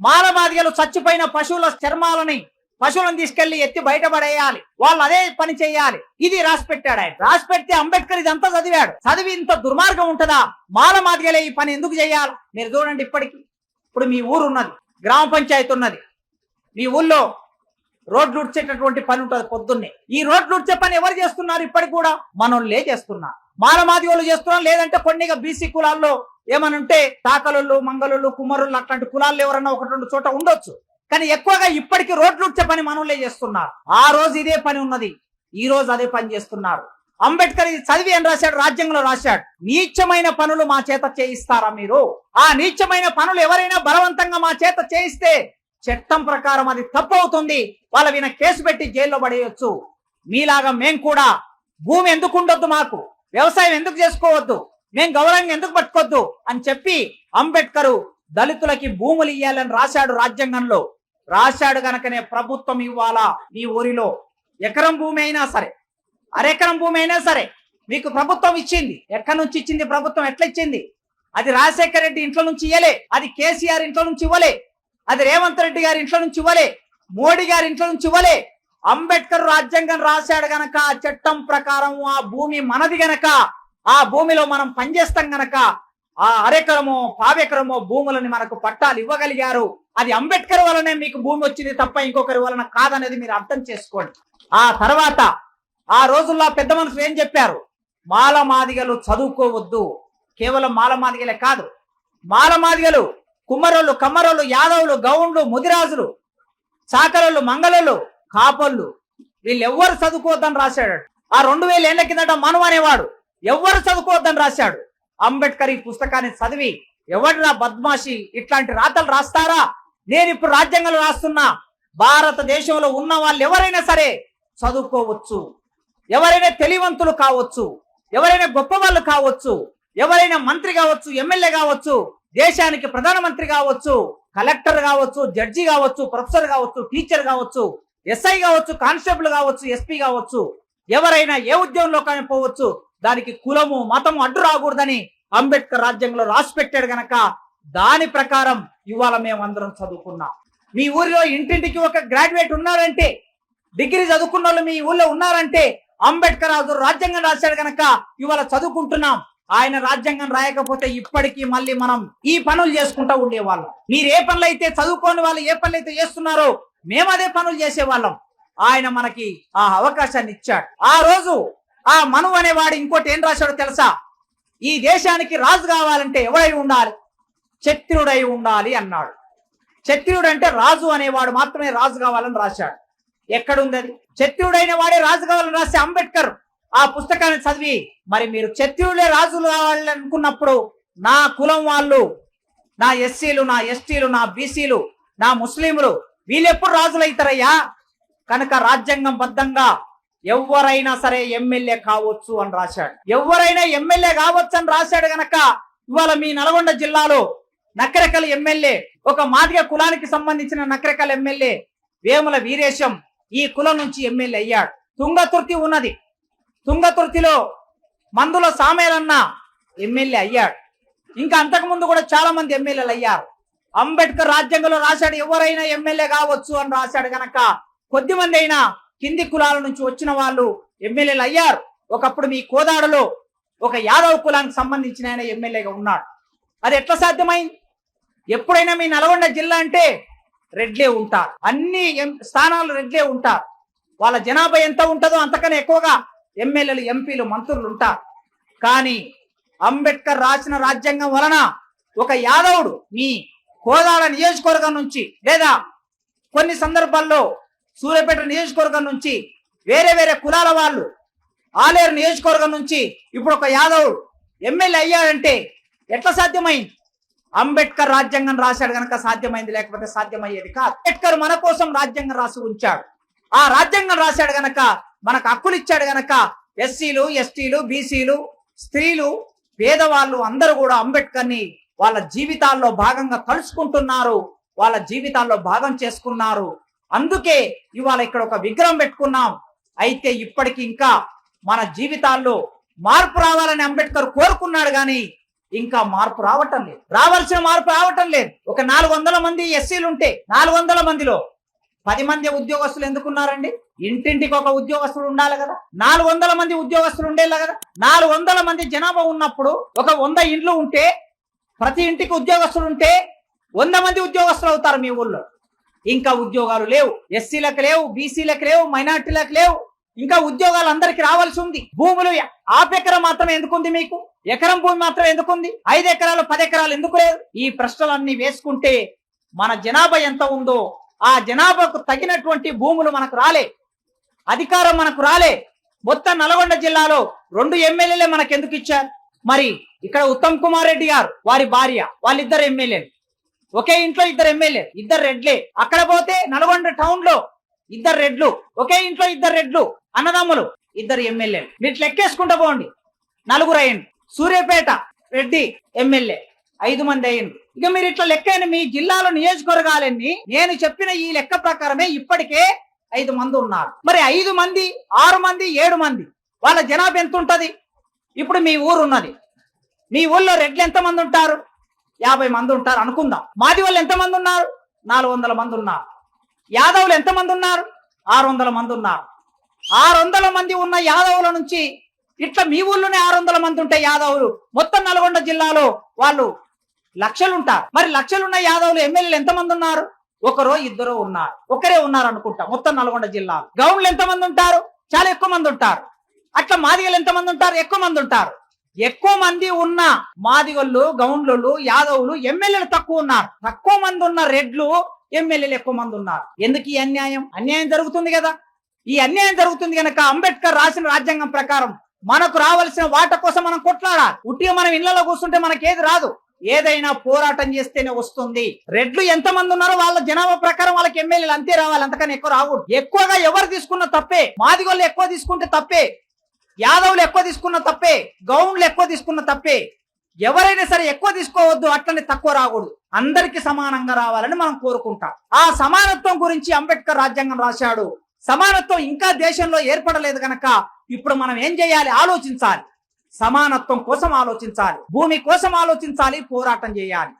మాలమాదిగలు చచ్చిపోయిన పశువుల చర్మాలని పశువులను తీసుకెళ్ళి ఎత్తి బయటపడేయాలి. వాళ్ళు అదే పని చేయాలి. ఇది రాసి పెట్టాడు ఆయన. రాసి పెడితే అంబేద్కర్ ఇదంతా చదివాడు. చదివి ఇంత దుర్మార్గం ఉంటుందా? మాల మాదిగలే ఈ పని ఎందుకు చేయాలి? మీరు చూడండి ఇప్పటికి. ఇప్పుడు మీ ఊరు ఉన్నది. గ్రామ పంచాయతీ ఉన్నది. మీ ఊళ్ళో రోడ్లు ఉడిచేటటువంటి పని ఉంటుంది పొద్దున్నే. ఈ రోడ్లు ఉడిచే పని ఎవరు చేస్తున్నారు ఇప్పటికి కూడా? మనోళ్ళే చేస్తున్నారు. మాలమాది వాళ్ళు చేస్తున్నారు? లేదంటే కొన్నిగా బీసీ కులాల్లో ఏమనంటే తాకలుళ్ళు మంగళుళ్ళు కుమ్మరుళ్ళు అట్లాంటి కులాల్లో ఎవరన్నా ఒకటి రెండు చోట ఉండొచ్చు. కానీ ఎక్కువగా ఇప్పటికీ రోడ్లు ఉడ్చే పని మనోళ్ళే చేస్తున్నారు. ఆ రోజు ఇదే పని ఉన్నది. ఈ రోజు అదే పని చేస్తున్నారు. అంబేద్కర్ ఇది చదివి ఏం రాశాడు? రాజ్యంలో రాశాడు. నీచమైన పనులు మా చేత చేయిస్తారా మీరు? ఆ నీచమైన పనులు ఎవరైనా బలవంతంగా మా చేత చేయిస్తే చట్టం ప్రకారం అది తప్పు అవుతుంది వాళ్ళ విన కేసు పెట్టి జైల్లో పడేయొచ్చు. మీలాగా మేం కూడా భూమి ఎందుకు ఉండొద్దు మాకు? వ్యవసాయం ఎందుకు చేసుకోవద్దు? మేం గౌరవంగా ఎందుకు పట్టుకోవద్దు అని చెప్పి అంబేద్కర్ దళితులకి భూములు ఇవ్వాలని రాశాడు రాజ్యాంగంలో. రాశాడు గనకనే ప్రభుత్వం ఇవ్వాలా నీ ఊరిలో? ఎకరం భూమి అయినా సరే. అరెకరం భూమి అయినా సరే. మీకు ప్రభుత్వం ఇచ్చింది. ఎక్కడి నుంచి ఇచ్చింది ప్రభుత్వం? ఎట్లా ఇచ్చింది? అది రాజశేఖర రెడ్డి ఇంట్లో నుంచి ఇవ్వలే అది కేసీఆర్ ఇంట్లో నుంచి ఇవ్వలే. అది రేవంత్ రెడ్డి గారి ఇంట్లో నుంచి ఇవ్వలే. మోడీ గారి ఇంట్లో నుంచి ఇవ్వలే. అంబేద్కర్ రాజ్యాంగం రాశాడు గనక ఆ చట్టం ప్రకారం ఆ భూమి మనది గనక ఆ భూమిలో మనం పనిచేస్తాం గనక ఆ అరెకరము పావెకరము భూములని మనకు పట్టాలు ఇవ్వగలిగారు. అది అంబేద్కర్ వలనే మీకు భూమి వచ్చింది తప్ప ఇంకొకరి వలన కాదనేది మీరు అర్థం చేసుకోండి. ఆ తర్వాత ఆ రోజుల్లో పెద్ద మనుషులు ఏం చెప్పారు? మాలమాదిగలు చదువుకోవద్దు. కేవలం మాలమాదిగలే కాదు. మాలమాదిగలు కుమ్మరోళ్ళు కమ్మరోళ్ళు యాదవులు గౌండ్లు ముదిరాజులు చాకరోళ్ళు మంగళోళ్ళు కాపళ్ళు వీళ్ళెవ్వరు చదువుకోవద్దని రాశాడు. ఆ రెండు వేల ఏళ్ళ కిందట మను అనేవాడు. ఎవ్వరు చదువుకోవద్దని రాశాడు. అంబేద్కర్ ఈ పుస్తకాన్ని చదివి ఎవరినా బద్మాషి? ఇట్లాంటి రాతలు రాస్తారా? నేను ఇప్పుడు రాజ్యాంగంలో రాస్తున్నా. భారతదేశంలో ఉన్న వాళ్ళు ఎవరైనా సరే చదువుకోవచ్చు. ఎవరైనా తెలివంతులు కావచ్చు. ఎవరైనా గొప్ప వాళ్ళు కావచ్చు. ఎవరైనా మంత్రి కావచ్చు ఎమ్మెల్యే కావచ్చు దేశానికి ప్రధానమంత్రి కావచ్చు కలెక్టర్ కావచ్చు జడ్జి కావచ్చు ప్రొఫెసర్ కావచ్చు టీచర్ కావచ్చు ఎస్ఐ కావచ్చు కానిస్టేబుల్ కావచ్చు ఎస్పీ కావచ్చు. ఎవరైనా ఏ ఉద్యోగంలో కానీ పోవచ్చు. దానికి కులము మతము అడ్డు రాకూడదని అంబేద్కర్ రాజ్యాంగంలో రాసి పెట్టాడు గనక దాని ప్రకారం ఇవాళ మేము అందరం చదువుకున్నాం. మీ ఊరిలో ఇంటింటికి ఒక గ్రాడ్యుయేట్ ఉన్నారంటే డిగ్రీ చదువుకున్న వాళ్ళు మీ ఊళ్ళో ఉన్నారంటే అంబేద్కర్ రాజు రాజ్యాంగం రాశాడు గనక ఇవాళ చదువుకుంటున్నాం. ఆయన రాజ్యాంగం రాయకపోతే ఇప్పటికీ మళ్ళీ మనం ఈ పనులు చేసుకుంటూ ఉండేవాళ్ళం. మీరు ఏ పనులు అయితే చదువుకోని వాళ్ళు ఏ పనులు అయితే చేస్తున్నారో మేము అదే పనులు చేసేవాళ్ళం. ఆయన మనకి ఆ అవకాశాన్ని ఇచ్చాడు. ఆ రోజు ఆ మను అనేవాడు ఇంకోటి ఏం రాశాడో తెలుసా? ఈ దేశానికి రాజు కావాలంటే ఎవడై ఉండాలి? క్షత్రియుడై ఉండాలి అన్నాడు. క్షత్రియుడు అంటే రాజు అనేవాడు మాత్రమే రాజు కావాలని రాశాడు. ఎక్కడుంది అది? క్షత్రియుడైన వాడే రాజు కావాలని రాసే అంబేద్కర్ ఆ పుస్తకాన్ని చదివి మరి మీరు క్షత్రియులే రాజులు కావాలని అనుకున్నప్పుడు నా కులం వాళ్ళు నా ఎస్సీలు నా ఎస్టీలు నా బీసీలు నా ముస్లింలు వీళ్ళెప్పుడు రాజులు అవుతారయ్యా కనుక రాజ్యాంగం బద్ధంగా ఎవరైనా సరే ఎమ్మెల్యే కావచ్చు అని రాశాడు. ఎవరైనా ఎమ్మెల్యే కావచ్చు అని రాశాడు గనక ఇవాళ మీ నల్గొండ జిల్లాలో నకరకల్ ఎమ్మెల్యే ఒక మాదిగ కులానికి సంబంధించిన నకరకల్ ఎమ్మెల్యే వేముల వీరేశం ఈ కులం నుంచి ఎమ్మెల్యే అయ్యాడు. తుంగతుర్తి ఉన్నది. తుంగతుర్తిలో మందుల సామేలన్న ఎమ్మెల్యే అయ్యాడు. ఇంకా అంతకుముందు కూడా చాలా మంది ఎమ్మెల్యేలు అయ్యారు. అంబేద్కర్ రాజ్యాంగంలో రాశాడు ఎవరైనా ఎమ్మెల్యే కావచ్చు అని రాశాడు గనక కొద్ది మంది అయినా కింది కులాల నుంచి వచ్చిన వాళ్ళు ఎమ్మెల్యేలు అయ్యారు. ఒకప్పుడు మీ కోదాడలో ఒక యాదవ్ కులానికి సంబంధించిన ఆయన ఎమ్మెల్యేగా ఉన్నాడు. అది ఎట్లా సాధ్యమైంది? ఎప్పుడైనా మీ నల్గొండ జిల్లా అంటే రెడ్లే ఉంటారు. అన్ని ఎం- స్థానాలు రెడ్లే ఉంటారు. వాళ్ళ జనాభా ఎంత ఉంటుందో అంతకన్నా ఎక్కువగా ఎమ్మెల్యేలు ఎంపీలు మంత్రులు ఉంటారు. కానీ అంబేద్కర్ రాసిన రాజ్యాంగం వలన ఒక యాదవుడు మీ కోదాడ నియోజకవర్గం నుంచి లేదా కొన్ని సందర్భాల్లో సూర్యాపేట నియోజకవర్గం నుంచి వేరే వేరే కులాల వాళ్ళు ఆలేరు నియోజకవర్గం నుంచి ఇప్పుడు ఒక యాదవుడు ఎమ్మెల్యే అయ్యాడంటే ఎట్లా సాధ్యమైంది? అంబేద్కర్ రాజ్యాంగం రాశాడు కనుక సాధ్యమైంది లేకపోతే సాధ్యమయ్యేది కాదు. అంబేద్కర్ మన కోసం రాజ్యాంగం రాసి ఉంచాడు. ఆ రాజ్యాంగం రాశాడు గనక మనకు హక్కులు ఇచ్చాడు గనక ఎస్సీలు ఎస్టీలు బీసీలు స్త్రీలు పేదవాళ్ళు అందరూ కూడా అంబేద్కర్ని వాళ్ళ జీవితాల్లో భాగంగా కలుసుకుంటున్నారు వాళ్ళ జీవితాల్లో భాగం చేసుకున్నారు. అందుకే ఇవాళ ఇక్కడ ఒక విగ్రహం పెట్టుకున్నాం. అయితే ఇప్పటికి ఇంకా మన జీవితాల్లో మార్పు రావాలని అంబేద్కర్ కోరుకున్నాడు కానీ ఇంకా మార్పు రావటం లేదు. రావాల్సిన మార్పు రావటం లేదు. ఒక నాలుగు వందల మంది ఎస్సీలు ఉంటే నాలుగు వందల మందిలో పది మంది ఉద్యోగస్తులు ఎందుకున్నారండి? ఇంటింటికి ఒక ఉద్యోగస్తులు ఉండాలి కదా. నాలుగు వందల మంది ఉద్యోగస్తులు ఉండేలా కదా. నాలుగు వందల మంది జనాభా ఉన్నప్పుడు ఒక వంద ఇండ్లు ఉంటే ప్రతి ఇంటికి ఉద్యోగస్తులు ఉంటే వంద మంది ఉద్యోగస్తులు అవుతారు మీ ఊళ్ళో. ఇంకా ఉద్యోగాలు లేవు. ఎస్సీలకు లేవు బీసీలకు లేవు మైనార్టీలకు లేవు. ఇంకా ఉద్యోగాలు అందరికి రావాల్సి ఉంది. భూములు హాఫ్ ఎకరం మాత్రం ఎందుకుంది మీకు? ఎకరం భూమి మాత్రం ఎందుకుంది? ఐదు ఎకరాలు పది ఎకరాలు ఎందుకు లేదు? ఈ ప్రశ్నలన్నీ వేసుకుంటే మన జనాభా ఎంత ఉందో ఆ జనాభాకు తగినటువంటి భూములు మనకు రాలే. అధికారం మనకు రాలే. మొత్తం నల్గొండ జిల్లాలో రెండు ఎమ్మెల్యేలే మనకు ఎందుకు ఇచ్చారు? మరి ఇక్కడ ఉత్తమ్ కుమార్ రెడ్డి గారు వారి భార్య వాళ్ళిద్దరు ఎమ్మెల్యేలు. ఒకే ఇంట్లో ఇద్దరు ఎమ్మెల్యే ఇద్దరు రెడ్లే. అక్కడ పోతే నల్గొండ టౌన్లో ఇద్దరు రెడ్లు ఒకే ఇంట్లో ఇద్దరు రెడ్లు అన్నదమ్ములు ఇద్దరు ఎమ్మెల్యేలు మీరు లెక్కేసుకుంటూ పోండి. నలుగురు అయ్యండి. సూర్యాపేట రెడ్డి ఎమ్మెల్యే. ఐదు మంది అయ్యింది ఇక మీరు ఇట్లా లెక్కైన మీ జిల్లాలో నియోజకవర్గాలన్నీ నేను చెప్పిన ఈ లెక్క ప్రకారమే ఇప్పటికే ఐదు మంది ఉన్నారు. మరి ఐదు మంది ఆరు మంది ఏడు మంది వాళ్ళ జనాభా ఎంత ఉంటది ఇప్పుడు మీ ఊరు ఉన్నది మీ ఊళ్ళో రెడ్లు ఎంత మంది ఉంటారు? యాభై మంది ఉంటారు అనుకుందాం. మాది వాళ్ళు ఎంతమంది ఉన్నారు? నాలుగు వందల మంది ఉన్నారు. యాదవులు ఎంత మంది ఉన్నారు? ఆరు వందల మంది ఉన్నారు. ఆరు వందల మంది ఉన్న యాదవుల నుంచి ఇట్లా మీ ఊళ్ళోనే ఆరు వందల మంది ఉంటే యాదవులు మొత్తం నల్గొండ జిల్లాలో వాళ్ళు లక్షలు ఉంటారు. మరి లక్షలున్న యాదవులు ఎమ్మెల్యేలు ఎంత మంది ఉన్నారు? ఒకరో ఇద్దరు ఉన్నారు. ఒకరే ఉన్నారు అనుకుంటా మొత్తం నల్గొండ జిల్లా గౌండ్లు ఎంతమంది ఉంటారు? చాలా ఎక్కువ మంది ఉంటారు. అట్లా మాదిగలు ఎంత మంది ఉంటారు? ఎక్కువ మంది ఉంటారు. ఎక్కువ మంది ఉన్న మాదిగళ్ళు గౌండ్లు యాదవులు ఎమ్మెల్యేలు తక్కువ ఉన్నారు. తక్కువ మంది ఉన్న రెడ్లు ఎమ్మెల్యేలు ఎక్కువ మంది ఉన్నారు. ఎందుకు ఈ అన్యాయం? అన్యాయం జరుగుతుంది కదా. ఈ అన్యాయం జరుగుతుంది కనుక అంబేద్కర్ రాసిన రాజ్యాంగం ప్రకారం మనకు రావాల్సిన వాట కోసం మనం కొట్లాడాలి. ఉట్టిగా మనం ఇళ్ళలో కూర్చుంటే మనకేది రాదు. ఏదైనా పోరాటం చేస్తేనే వస్తుంది. రెడ్లు ఎంత మంది ఉన్నారో వాళ్ళ జనాభా ప్రకారం వాళ్ళకి ఎమ్మెల్యేలు అంతే రావాలి. అంతకన్నా ఎక్కువ రాకూడదు. ఎక్కువగా ఎవరు తీసుకున్న తప్పే? మాదిగోళ్ళు ఎక్కువ తీసుకుంటే తప్పే. యాదవులు ఎక్కువ తీసుకున్న తప్పే గౌన్లు ఎక్కువ తీసుకున్న తప్పే. ఎవరైనా సరే ఎక్కువ తీసుకోవద్దు అట్లనే తక్కువ రాకూడదు. అందరికి సమానంగా రావాలని మనం కోరుకుంటాం. ఆ సమానత్వం గురించి అంబేద్కర్ రాజ్యాంగం రాశాడు. సమానత్వం ఇంకా దేశంలో ఏర్పడలేదు గనక ఇప్పుడు మనం ఏం చేయాలి? ఆలోచించాలి. సమానత్వం కోసం ఆలోచించాలి. భూమి కోసం ఆలోచించాలి పోరాటం చేయాలి.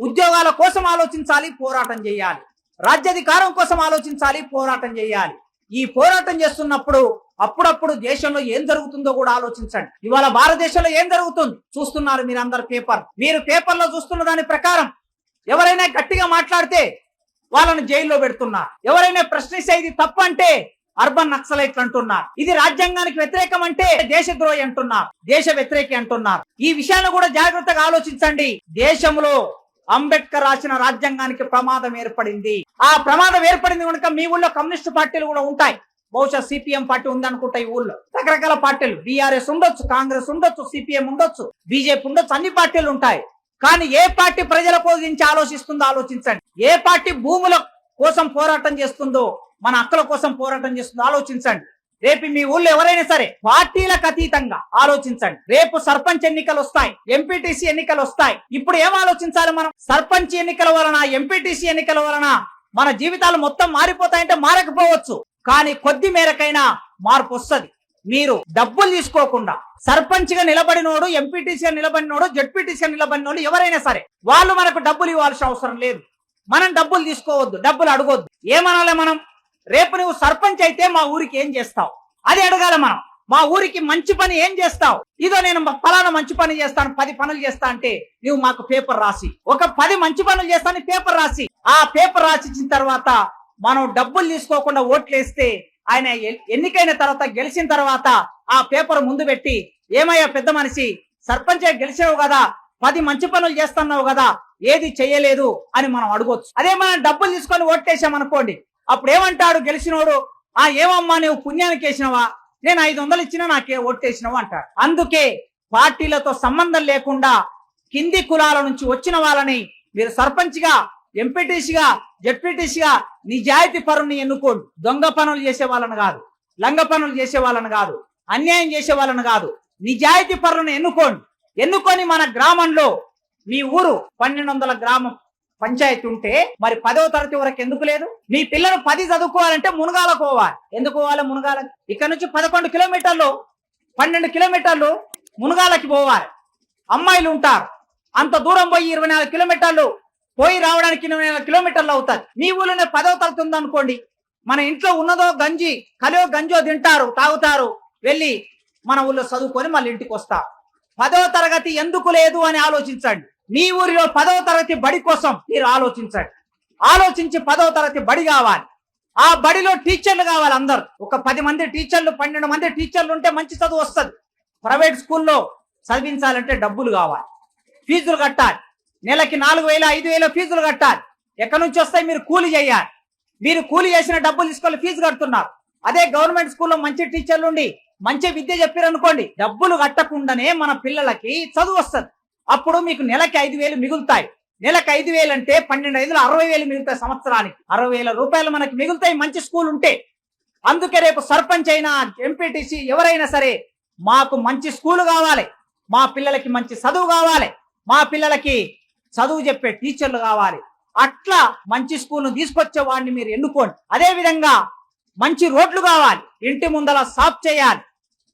ఉద్యోగాల కోసం ఆలోచించాలి పోరాటం చేయాలి. రాజ్యాధికారం కోసం ఆలోచించాలి పోరాటం చేయాలి. ఈ పోరాటం చేస్తున్నప్పుడు అప్పుడప్పుడు దేశంలో ఏం జరుగుతుందో కూడా ఆలోచించండి. ఇవాళ భారతదేశంలో ఏం జరుగుతుంది? చూస్తున్నారు మీరు అందరు పేపర్ మీరు పేపర్లో చూస్తున్న దాని ప్రకారం ఎవరైనా గట్టిగా మాట్లాడితే వాళ్ళని జైల్లో పెడుతున్నారు. ఎవరైనా ప్రశ్నిస్తే ఇది తప్పు అంటే అర్బన్ నక్సలైట్లు అంటున్నారు. ఇది రాజ్యాంగానికి వ్యతిరేకం అంటే దేశద్రోహి అంటున్నారు. దేశ వ్యతిరేకి అంటున్నారు. ఈ విషయాన్ని కూడా జాగ్రత్తగా ఆలోచించండి. దేశంలో అంబేద్కర్ రాసిన రాజ్యాంగానికి ప్రమాదం ఏర్పడింది. ఆ ప్రమాదం ఏర్పడింది కనుక మీ ఊళ్ళో కమ్యూనిస్ట్ పార్టీలు కూడా ఉంటాయి. బహుశా సిపిఎం పార్టీ ఉందనుకుంటా ఈ ఊళ్ళో. రకరకాల పార్టీలు. బీఆర్ఎస్ ఉండొచ్చు కాంగ్రెస్ ఉండొచ్చు సిపిఎం ఉండొచ్చు బీజేపీ ఉండొచ్చు అన్ని పార్టీలు ఉంటాయి. కానీ ఏ పార్టీ ప్రజల గురించి ఆలోచిస్తుందో ఆలోచించండి. ఏ పార్టీ భూముల కోసం పోరాటం చేస్తుందో మన హక్కుల కోసం పోరాటం చేస్తుందో ఆలోచించండి. రేపు మీ ఊళ్ళో ఎవరైనా సరే పార్టీలకు అతీతంగా ఆలోచించండి. రేపు సర్పంచ్ ఎన్నికలు వస్తాయి ఎంపీటీసీ ఎన్నికలు వస్తాయి. ఇప్పుడు ఏం ఆలోచించాలి మనం? సర్పంచ్ ఎన్నికల వలన ఎంపీటీసీ ఎన్నికల వలన మన జీవితాలు మొత్తం మారిపోతాయంటే మారకపోవచ్చు. కానీ కొద్ది మేరకైనా మార్పు వస్తుంది. మీరు డబ్బులు తీసుకోకుండా సర్పంచ్గా నిలబడినోడు ఎంపీటీసీ నిలబడినోడు జడ్పీటీసీ నిలబడినోడు ఎవరైనా సరే వాళ్ళు మనకు డబ్బులు ఇవ్వాల్సిన అవసరం లేదు. మనం డబ్బులు తీసుకోవద్దు డబ్బులు అడగొద్దు. ఏమనాలి మనం? రేపు నువ్వు సర్పంచ్ అయితే మా ఊరికి ఏం చేస్తావు? అది అడగాలి మనం. మా ఊరికి మంచి పని ఏం చేస్తావు? ఇదో నేను ఫలానా మంచి పని చేస్తాను పది పనులు చేస్తా అంటే నువ్వు మాకు పేపర్ రాసి. ఒక పది మంచి పనులు చేస్తాను పేపర్ రాసి. ఆ పేపర్ రాసి ఇచ్చిన తర్వాత మనం డబ్బులు తీసుకోకుండా ఓట్లు వేస్తే ఆయన ఎన్నికైన తర్వాత గెలిచిన తర్వాత ఆ పేపర్ ముందు పెట్టి ఏమయ్యా పెద్ద మనిషి సర్పంచ్ గెలిచావు కదా పది మంచి పనులు చేస్తున్నావు కదా ఏది చెయ్యలేదు అని మనం అడగొచ్చు. అదే మనం డబ్బులు తీసుకొని ఓట్లేసాం అనుకోండి అప్పుడు ఏమంటాడు గెలిచినోడు? ఆ ఏమమ్మా నువ్వు పుణ్యానికి వేసినవా? నేను ఐదు వందలు ఇచ్చినా నాకే ఓట్లేసినవా అంటాడు. అందుకే పార్టీలతో సంబంధం లేకుండా కింది కులాల నుంచి వచ్చిన వాళ్ళని మీరు సర్పంచ్గా ఎంపీటీసీగా జడ్పీటీసీగా నిజాయితీ పరుని ఎన్నుకోండి. దొంగ పనులు చేసే వాళ్ళని కాదు. లంగ పనులు చేసే వాళ్ళని కాదు. అన్యాయం చేసే వాళ్ళని కాదు. నిజాయితీ పరులను ఎన్నుకోండి. ఎన్నుకొని మన గ్రామంలో మీ ఊరు పన్నెండు వందల గ్రామం పంచాయతీ ఉంటే మరి పదవ తరగతి వరకు ఎందుకు లేదు? మీ పిల్లలు పది చదువుకోవాలంటే మునగాల పోవాలి. ఎందుకు పోవాలి మునగాల ఇక్కడ నుంచి పదకొండు కిలోమీటర్లు పన్నెండు కిలోమీటర్లు మునగాలకి పోవాలి. అమ్మాయిలు ఉంటారు. అంత దూరం పోయి ఇరవై నాలుగు కిలోమీటర్లు పోయి రావడానికి ఇరవై నాలుగు కిలోమీటర్లు అవుతుంది మీ ఊళ్ళోనే పదవ తరగతి ఉందనుకోండి మన ఇంట్లో ఉన్నదో గంజి కలియో గంజో తింటారు తాగుతారు వెళ్ళి మన ఊళ్ళో చదువుకొని మళ్ళీ ఇంటికి వస్తారు పదవ తరగతి ఎందుకు లేదు అని ఆలోచించండి. మీ ఊరిలో పదవ తరగతి బడి కోసం మీరు ఆలోచించండి. ఆలోచించి పదవ తరగతి బడి కావాలి. ఆ బడిలో టీచర్లు కావాలి అందరు. ఒక పది మంది టీచర్లు పన్నెండు మంది టీచర్లు ఉంటే మంచి చదువు వస్తుంది. ప్రైవేట్ స్కూల్లో చదివించాలంటే డబ్బులు కావాలి. ఫీజులు కట్టాలి. నెలకి నాలుగు వేల ఐదు వేల ఫీజులు కట్టాలి. ఎక్కడి నుంచి వస్తాయి? మీరు కూలి చేయాలి. మీరు కూలి చేసిన డబ్బులు తీసుకొని ఫీజు కడుతున్నారు. అదే గవర్నమెంట్ స్కూల్లో మంచి టీచర్లు ఉండి మంచి విద్య చెప్పారనుకోండి డబ్బులు కట్టకుండానే మన పిల్లలకి చదువు వస్తుంది. అప్పుడు మీకు నెలకి ఐదు వేలు మిగులుతాయి. నెలకి ఐదు వేలు అంటే పన్నెండు ఐదులు అరవై వేలు మిగులుతాయి సంవత్సరానికి. అరవై వేల రూపాయలు మనకి మిగులుతాయి మంచి స్కూల్ ఉంటే. అందుకే రేపు సర్పంచ్ అయినా ఎంపీటీసీ ఎవరైనా సరే మాకు మంచి స్కూల్ కావాలి. మా పిల్లలకి మంచి చదువు కావాలి. మా పిల్లలకి చదువు చెప్పే టీచర్లు కావాలి. అట్లా మంచి స్కూల్ను తీసుకొచ్చే వాడిని మీరు ఎన్నుకోండి. అదేవిధంగా మంచి రోడ్లు కావాలి. ఇంటి ముందల సాఫ్ చేయాలి.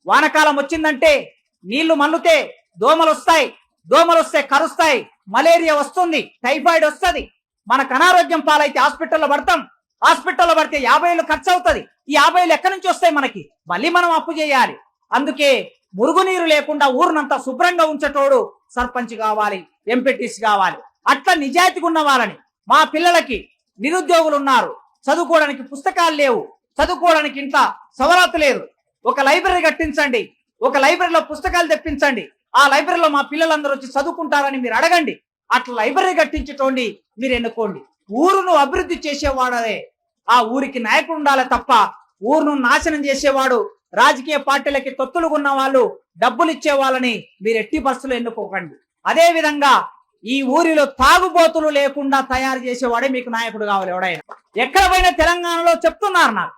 వానకాలం వచ్చిందంటే నీళ్ళు మల్లుతే దోమలు వస్తాయి. దోమలు వస్తే కరుస్తాయి. మలేరియా వస్తుంది. టైఫాయిడ్ వస్తుంది. మనకు అనారోగ్యం పాలైతే హాస్పిటల్లో పడతాం. హాస్పిటల్లో పడితే యాభై ఏళ్ళు ఖర్చు అవుతుంది. ఈ యాభై ఏళ్ళు ఎక్కడి నుంచి వస్తాయి మనకి? మళ్ళీ మనం అప్పు చేయాలి. అందుకే మురుగునీరు లేకుండా ఊరునంతా శుభ్రంగా ఉంచేటోడు సర్పంచ్ కావాలి ఎంపీటీసీ కావాలి. అట్లా నిజాయితీగా ఉన్న వాళ్ళని మా పిల్లలకి నిరుద్యోగులు ఉన్నారు. చదువుకోవడానికి పుస్తకాలు లేవు. చదువుకోవడానికి ఇంత సవరాతు లేదు. ఒక లైబ్రరీ కట్టించండి. ఒక లైబ్రరీలో పుస్తకాలు తెప్పించండి. ఆ లైబ్రరీలో మా పిల్లలందరూ వచ్చి చదువుకుంటారని మీరు అడగండి. అట్లా లైబ్రరీ కట్టించటోండి మీరు ఎన్నుకోండి. ఊరును అభివృద్ధి చేసేవాడదే ఆ ఊరికి నాయకుడు ఉండాలి తప్ప ఊరును నాశనం చేసేవాడు రాజకీయ పార్టీలకి తొత్తులు ఉన్న వాళ్ళు డబ్బులు ఇచ్చే వాళ్ళని మీరు ఎట్టి బస్సులు ఎన్నుకోకండి. అదే విధంగా ఈ ఊరిలో తాగుబోతులు లేకుండా తయారు చేసేవాడే మీకు నాయకుడు కావాలి ఎవడైనా. ఎక్కడ పోయినా తెలంగాణలో చెప్తున్నారు నాకు.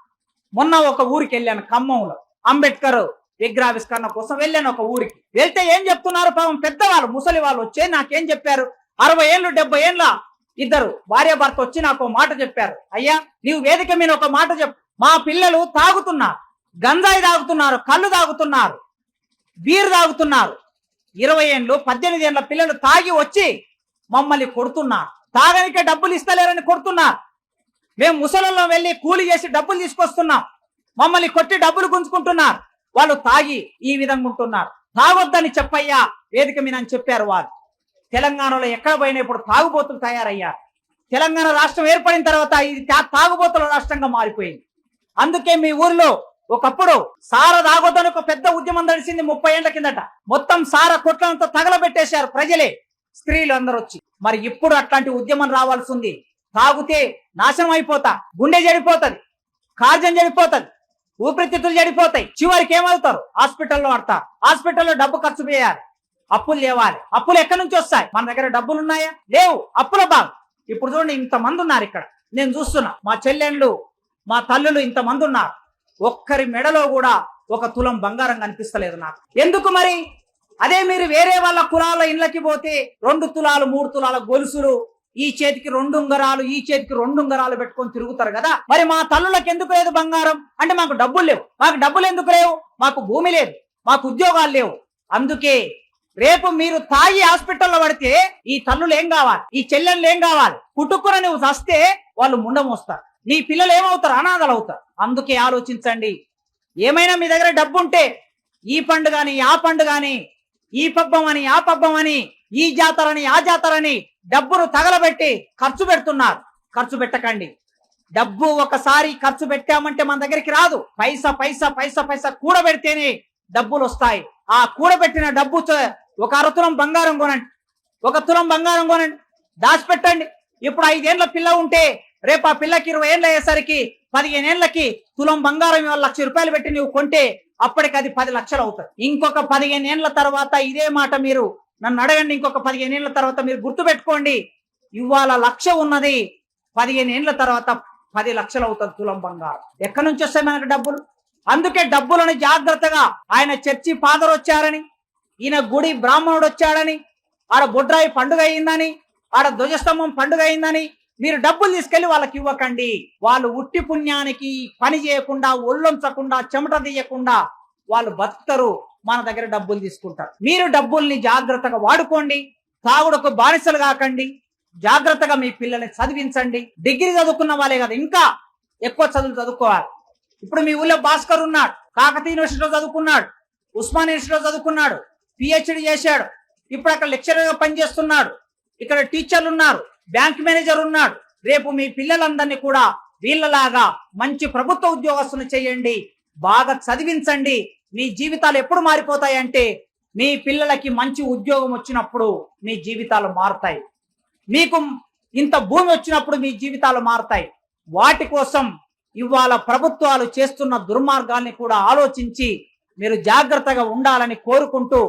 మొన్న ఒక ఊరికి వెళ్ళాను ఖమ్మంలో. అంబేద్కర్ విగ్రహావిష్కరణ కోసం వెళ్ళాను ఒక ఊరికి. వెళ్తే ఏం చెప్తున్నారు? పాపం పెద్దవాళ్ళు ముసలి వాళ్ళు వచ్చే నాకేం చెప్పారు? అరవై ఏళ్ళు డెబ్బై ఏళ్ళ ఇద్దరు భార్య భర్త వచ్చి నాకు మాట చెప్పారు. అయ్యా నీవు వేదిక మీద ఒక మాట చెప్పు. మా పిల్లలు తాగుతున్నారు. గంజాయి తాగుతున్నారు కళ్ళు తాగుతున్నారు బీరు తాగుతున్నారు. ఇరవై ఏళ్ళు పద్దెనిమిది ఏళ్ళ పిల్లలు తాగి వచ్చి మమ్మల్ని కొడుతున్నారు తాగనికే డబ్బులు ఇస్తలేరని కొడుతున్నారు మేము ముసలంలో వెళ్ళి కూలి చేసి డబ్బులు తీసుకొస్తున్నాం. మమ్మల్ని కొట్టి డబ్బులు గుంజుకుంటున్నారు. వాళ్ళు తాగి ఈ విధంగా ఉంటున్నారు. తాగొద్దని చెప్పయ్యా వేదిక మీద అని చెప్పారు వారు తెలంగాణలో ఎక్కడ పోయినా ఇప్పుడు తాగుబోతులు తయారయ్యారు. తెలంగాణ రాష్ట్రం ఏర్పడిన తర్వాత ఇది తాగుబోతుల రాష్ట్రంగా మారిపోయింది. అందుకే మీ ఊర్లో ఒకప్పుడు సార దాగొద్దని ఒక పెద్ద ఉద్యమం నడిచింది ముప్పై ఏళ్ళ కిందట. మొత్తం సార కొట్లంతా తగలబెట్టేశారు ప్రజలే. స్త్రీలు అందరూ వచ్చి మరి ఇప్పుడు అట్లాంటి ఉద్యమం రావాల్సి ఉంది. తాగుతే నాశనం అయిపోతా గుండె చెడిపోతది కార్జం చెడిపోతది ఊపిరితిత్తులు చెడిపోతాయి చివరికి ఏమవుతారు? హాస్పిటల్లో పడతారు హాస్పిటల్లో డబ్బు ఖర్చు చేయాలి. అప్పులు లేవాలి అప్పులు ఎక్కడి నుంచి వస్తాయి? మన దగ్గర డబ్బులు ఉన్నాయా లేవు. అప్పుల బాగు ఇప్పుడు చూడండి ఇంతమంది ఉన్నారు ఇక్కడ. నేను చూస్తున్నా. మా చెల్లెళ్ళు మా తల్లులు ఇంతమంది ఉన్నారు. ఒక్కరి మెడలో కూడా ఒక తులం బంగారం కనిపిస్తలేదు నాకు. ఎందుకు మరి? అదే మీరు వేరే వాళ్ళ కులాల ఇళ్ళకి పోతే రెండు తులాలు మూడు తులాల గొలుసులు ఈ చేతికి రెండు ఉంగరాలు ఈ చేతికి రెండు ఉంగరాలు పెట్టుకొని తిరుగుతారు కదా? మరి మా తల్లులకు ఎందుకు లేదు బంగారం? అంటే మాకు డబ్బులు లేవు. మాకు డబ్బులు ఎందుకు లేవు? మాకు భూమి లేదు. మాకు ఉద్యోగాలు లేవు. అందుకే రేపు మీరు తాగి హాస్పిటల్లో పడితే ఈ తల్లులు ఏం కావాలి? ఈ చెల్లెళ్ళు ఏం కావాలి? పుట్టుకున నువ్వు చస్తే వాళ్ళు ముండమోస్తారు నీ పిల్లలు ఏమవుతారు? అనాథలు అవుతారు అందుకే ఆలోచించండి. ఏమైనా మీ దగ్గర డబ్బు ఉంటే ఈ పండుగ అని ఆ పండుగ అని ఈ పబ్బం అని ఆ పబ్బం అని ఈ జాతరని ఆ జాతరని డబ్బును తగలబెట్టి ఖర్చు పెడుతున్నారు. ఖర్చు పెట్టకండి. డబ్బు ఒకసారి ఖర్చు పెట్టామంటే మన దగ్గరికి రాదు. పైసా పైసా పైసా పైసా కూడబెడితేనే డబ్బులు వస్తాయి ఆ కూడబెట్టిన డబ్బు ఒక అరతులం బంగారం కొనండి. ఒక తులం బంగారం కొనండి. దాచిపెట్టండి. ఇప్పుడు ఐదేళ్ళ పిల్ల ఉంటే రేపు ఆ పిల్లకి ఇరవై ఏళ్ళు అయ్యేసరికి పదిహేను ఏళ్ళకి తులం బంగారం ఇవాళ లక్ష రూపాయలు పెట్టి నువ్వు కొంటే అప్పటికి అది పది లక్షలు అవుతుంది. ఇంకొక పదిహేను ఏళ్ళ తర్వాత ఇదే మాట మీరు నన్ను అడగండి ఇంకొక పదిహేను ఏళ్ళ తర్వాత మీరు గుర్తుపెట్టుకోండి. ఇవాళ లక్ష ఉన్నది పదిహేను ఏళ్ళ తర్వాత పది లక్షలు అవుతుంది తులం బంగారం. ఎక్కడి నుంచి వస్తాయి మనకు డబ్బులు? అందుకే డబ్బులను జాగ్రత్తగా ఆయన చర్చి ఫాదర్ వచ్చారని ఈయన గుడి బ్రాహ్మణుడు వచ్చాడని ఆడ బొడ్రాయి పండుగ అయిందని ఆడ ధ్వజస్తంభం పండుగ అయిందని మీరు డబ్బులు తీసుకెళ్ళి వాళ్ళకి ఇవ్వకండి. వాళ్ళు ఉట్టి పుణ్యానికి పని చేయకుండా ఒళ్ళొంచకుండా చెమట తీయకుండా వాళ్ళు బతుకుతారు. మన దగ్గర డబ్బులు తీసుకుంటారు. మీరు డబ్బుల్ని జాగ్రత్తగా వాడుకోండి. తాగుడుకు బానిసలు కాకండి. జాగ్రత్తగా మీ పిల్లల్ని చదివించండి. డిగ్రీ చదువుకున్న వాళ్ళే కదా ఇంకా ఎక్కువ చదువులు చదువుకోవాలి. ఇప్పుడు మీ ఊళ్ళో భాస్కర్ ఉన్నాడు. కాకతీయ యూనివర్సిటీలో చదువుకున్నాడు. ఉస్మాన్ యూనివర్సిటీలో చదువుకున్నాడు. పిహెచ్డి చేశాడు. ఇప్పుడు అక్కడ లెక్చరర్గా పనిచేస్తున్నాడు. ఇక్కడ టీచర్లు ఉన్నారు. బ్యాంక్ మేనేజర్ ఉన్నాడు. రేపు మీ పిల్లలందరినీ కూడా వీళ్ళలాగా మంచి ప్రభుత్వ ఉద్యోగస్తులు చేయండి. బాగా చదివించండి. మీ జీవితాలు ఎప్పుడు మారిపోతాయంటే మీ పిల్లలకి మంచి ఉద్యోగం వచ్చినప్పుడు మీ జీవితాలు మారుతాయి. మీకు ఇంత భూమి వచ్చినప్పుడు మీ జీవితాలు మారుతాయి. వాటి కోసం ఇవాళ ప్రభుత్వాలు చేస్తున్న దుర్మార్గాల్ని కూడా ఆలోచించి మీరు జాగ్రత్తగా ఉండాలని కోరుకుంటూ